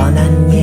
我难以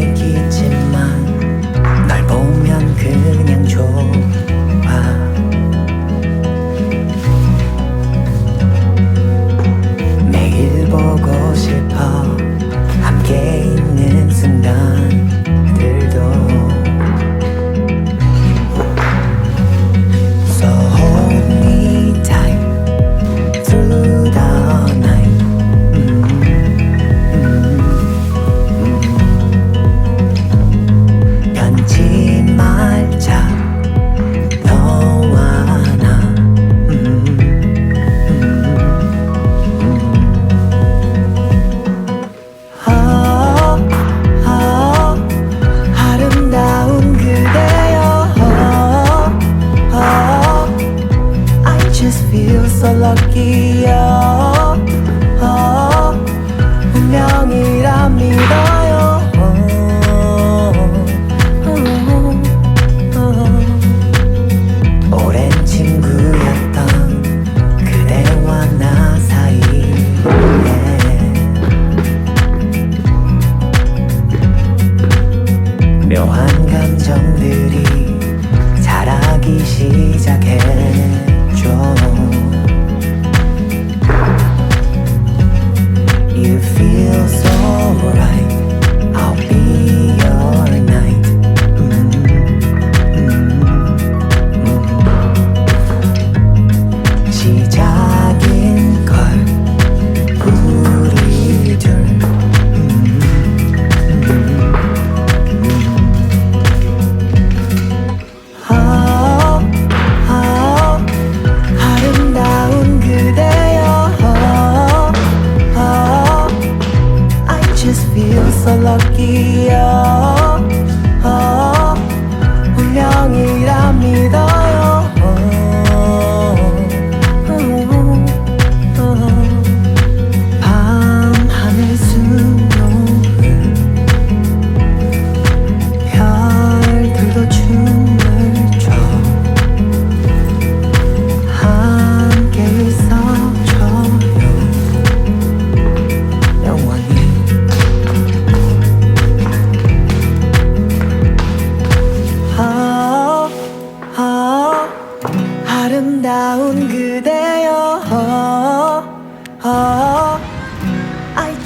You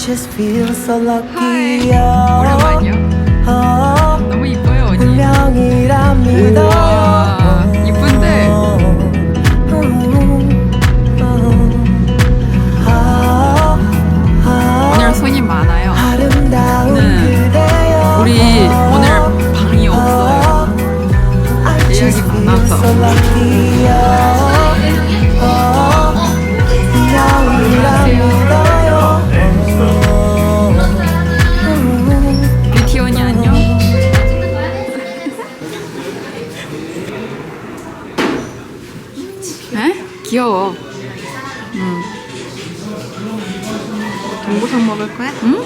just feel so lucky 오랜만이요. 아, 너무 이뻐요 언니. 운명이란 믿어요 우와, 이쁜데. 귀여워. 동고상 먹을 거야? 응?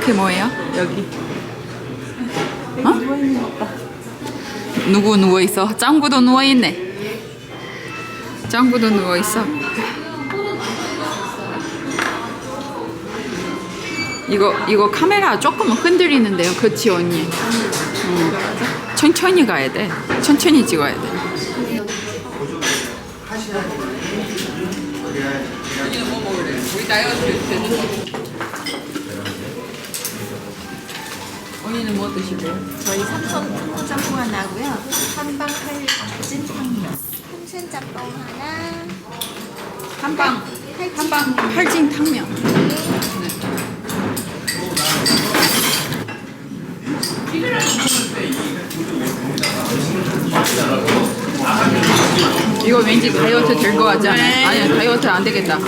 그게 뭐예요? 여기. 어? 누구 누워 있어? 짱구도 누워 있네. 짱구도 누워 있어. 이거 이거 카메라 조금 흔들리는데요, 그렇지 언니? 응. 천천히 가야 돼. 천천히 찍어야 돼. 뭐? 우리 다이어트 언니는 뭐 드시고? 저희 삼선 짬뽕 하나 하고요. 한방 칼진 탕면. 풍선 짬뽕 하나, 한방 한방 팔진 탕면. 네. 이거 왠지 다이어트 될 것 같지 않아요? 네. 아니 다이어트 안 되겠다.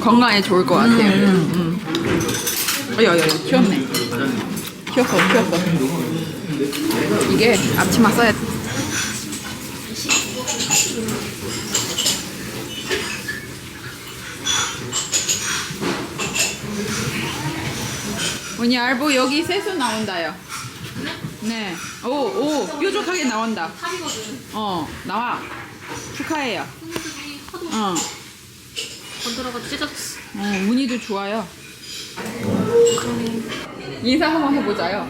건강에 좋을 것 같아요. 음. 어여여 튀었네. 튀었어 튀었어. 이게 앞치마 써야 돼. 언니 알보 여기 세수 나온다요. 네. 오, 오, 뾰족하게 나온다. 어, 나와. 축하해요. 어. 건드려가 찢어졌어. 어, 무늬도 좋아요. 인사 한번 해보자요.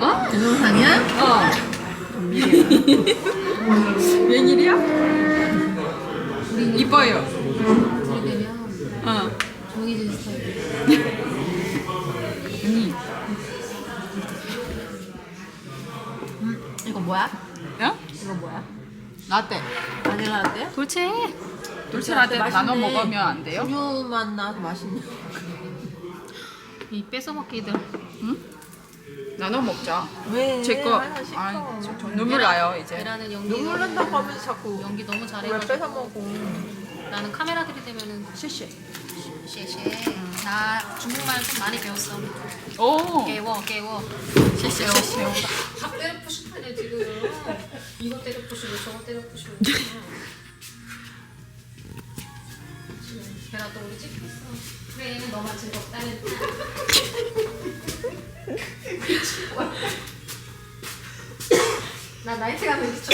어? 동영상이야? 어. 웬일이야? 이뻐요. 어. 정해진 스타일. 이거 뭐야? 어? 이거 뭐야? 라떼. 바닐라 라떼? 돌체. 돌체 라떼 나눠 맛있네. 먹으면 안 돼요? 우유 맛 나서 맛있네. 이 뺏어먹기들. 나눠 먹자. 왜? 제 거. 하나 시켜. 아, 저, 저 눈물 나요 이제. 계란은 연기. 눈물 난다고 하면서 자꾸 연기 너무 왜 잘해가지고. 뺏어 먹어? 나는 카메라 들이대면은 시시. 쉐쉐. 나 중국말 좀 많이 배웠어. 오. 깨워 깨워. 시시 시시. 싶으네 지금. 이거 때려 부시고 저거 때려 부시고 지금 걔랑 또 우리 찍고 있어 그래 너만 즐겁다는 나 나이트 가면 미쳐